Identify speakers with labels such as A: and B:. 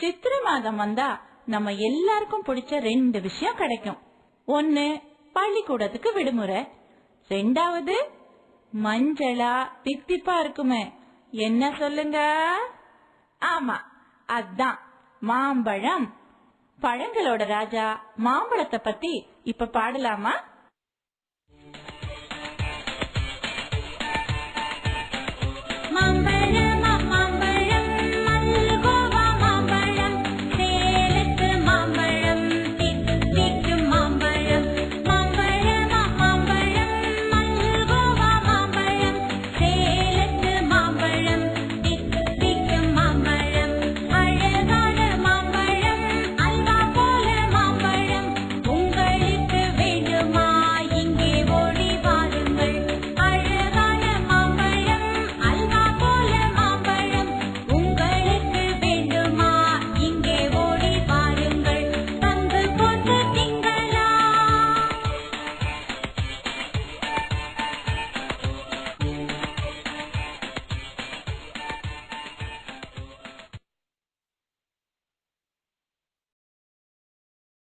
A: சித்திரை மாதம் வந்தா நம்ம எல்லாருக்கும் பிடிச்ச ரெண்டு விஷயம் கிடைக்கும். ஒன்னு பள்ளிக்கூடத்துக்கு விடுமுறை. ரெண்டாவது மஞ்சளா தித்திப்பா இருக்குமே. என்ன சொல்லுங்க? ஆமா அதான். மாம்பழம். பழங்களோட ராஜா மாம்பழத்தை பத்தி இப்ப பாடலாமா?
B: மாம்பழம்